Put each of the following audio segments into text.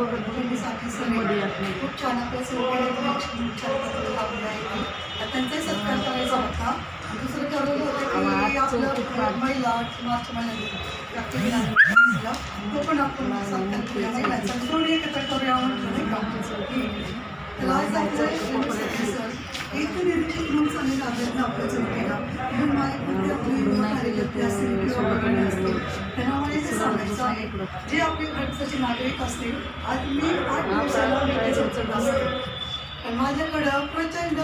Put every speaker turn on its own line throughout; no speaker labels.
बघत
त्यांनी साठी सर खूप छान आपल्या तर त्यांचाही सत्कार करायचा होता. दुसरं ठरवलं होतं की आपलं महिला मार्च महिन्यात तो पण आपण सत्कार केला महिलांचा थोडी एकत्र करूया म्हटलं नाही का? तर आज आपलं सर इतकं निरीक्षक म्हणून चांगले लाभलेत ना आपल्या चौकीला म्हणून मला युवा कार्यकर्ते असतील किंवा बघणे असतील. त्यांना मला सांगायचं आहे जे आपले खर्चाचे नागरिक असतील आज मी आठ दिवसाला चौकट असते माझ्याकडं प्रचंड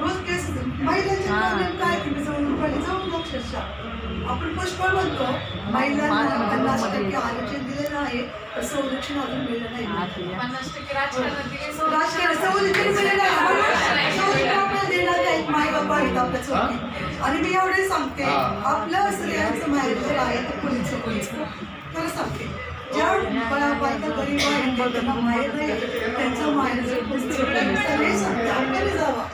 रोज केस महिलांचे काय तुम्ही जाऊन पहिले जाऊन अक्षरशः आपण पुष्कळ म्हणतो महिलांना पन्नास टक्के आरक्षण दिलेलं आहे संरक्षण अजून मिळलं नाही.
पन्नास टक्के राजकारणात दिले.
राजकारण सवलती मिळाल्या आहे. सवलती आपल्याला देणार नाहीत माय आणि मी एवढे सांगते आपलं स्त्रियांचं माहेर जर आहे तर पोलीस पोलीस खरं सांगते ज्या बायका गरीब आहेत त्यांना माहेर नाही त्यांचं माहेर सांगते आपल्याला जावा.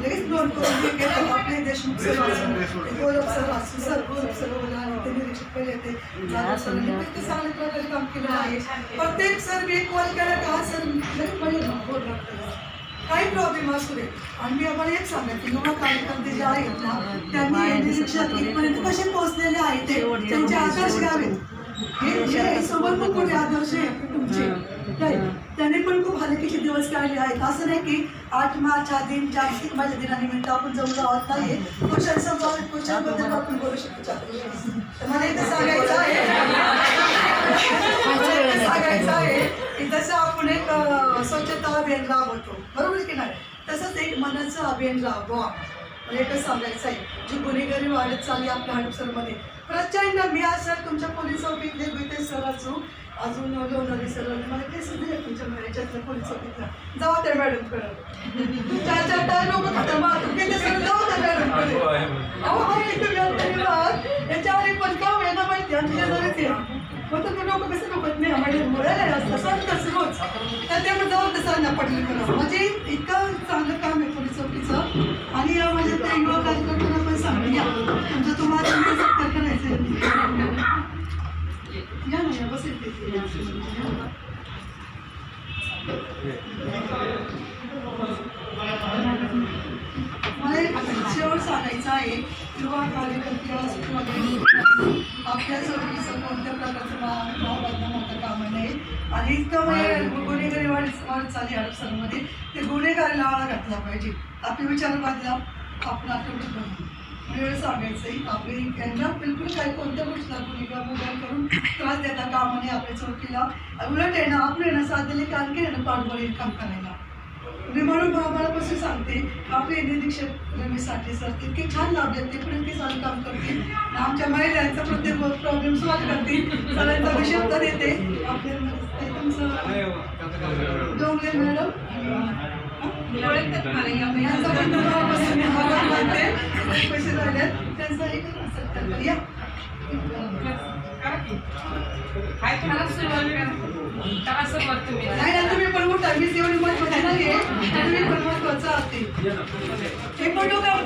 लगेच नोंद करून केलं आपले देशमुख सर असू सर असू सर गौरव सर बोला आणि ते निरीक्षक पहिले ते जाधव सरांनी प्रत्येक चांगल्या प्रकारे काम केलं आहे. प्रत्येक सर मी कॉल केला का सर लगेच म्हणजे बोल लागतं काही प्रॉब्लेम असू दे आणि मी आम्हाला एक सांगायचं युवा कार्यकर्ते जे आहेत ना त्यांनी हे निरीक्षक इथपर्यंत कसे पोहोचलेले आहेत ते त्यांचे आदर्श घ्यावेत हे कोणी आदर्श आहे तुमचे. त्यांनी पण खूप हलकीचे दिवस काढले आहेत. असं नाही की आठ मार्च हा दिन जागतिक माझ्या दिनानिमित्त आपण जमलो आहोत. नाही कुशल समाज कुशलबद्दल आपण बोलू शकतो. मला इथं सांगायचं आहे. सांगायचं आहे की जसं आपण एक अं, स्वच्छता अभियान राबवतो बरोबर की नाही? तसंच एक मनाचं अभियान राबवा म्हणजे एकच सांगायचं आहे जी गुन्हेगारी वाढत चालली आपल्या हडपसरमध्ये प्रचंड मी आज सर तुमच्या पोलीस ऑफिसले गुते सर असू अजून लोणारी सर. मला केस सुद्धा तुमच्या मॅनेजरच्या पोलीस ऑफिसला जाऊ त्या मॅडमकडं चार चार टाय लोक खतम तुम्ही ते सर जाऊ त्या मॅडमकडे अहो हा एक धन्यवाद याच्यावर एक पण काम आहे ना माहिती आमच्या जवळच या मग तुम्ही लोक कसं लोक नाही मॅडम बोलायला असतं सांगतात रोज तर ते मग जाऊ तसं ना पडलं मला म्हणजे इतकं चांगलं काम आहे. पोलीस चौकीचं आणि या माझ्या त्या युवा कार्यकर्त्यांना पण सांगू या म्हणजे तुम्हाला तुमचं सत्कार करायचं या ना या बसेल मला शेवट सांगायचं आहे युवा कार्यकर्ते आपल्या चौकीचं कोणतं कामा नये आणि इतकं म्हणजे गुन्हेगारी वाढ चालली अडचणमध्ये. ते गुन्हेगारीला आळा घातला पाहिजे. आपले विचार बदला आपण आपलं बनवू. वेळ सांगायचं आहे आपले यांना बिलकुल काही कोणत्या गोष्टीला गुन्हेगार मुद्दा करून त्रास देता कामा नये आपल्या चौकीला. उलट ना आपलं ना साथ दिले की आणखी ना पाठबळ काम करायला. बाबापासून सांगते आपले निरीक्षक रमेश साठे सर इतके छान लाभले ते पण इतके छान काम करतील. आमच्या महिलांचा प्रत्येक प्रॉब्लेम सॉल्व करतील. सगळ्यांचा मी शब्द देते आपले डोंगरे मॅडम.
या.
यांचा पण मी आभार मानते पैसे राहिले त्यांचा एक सत्कार करूया.
काय तुम्हाला सुरुवात करा. करा सुरुवात तुम्ही.
नाही ना तुम्ही पण उठा. मी तेवढी महत्वाची नाही आहे तुम्ही पण महत्वाचं असते फोटो काढ.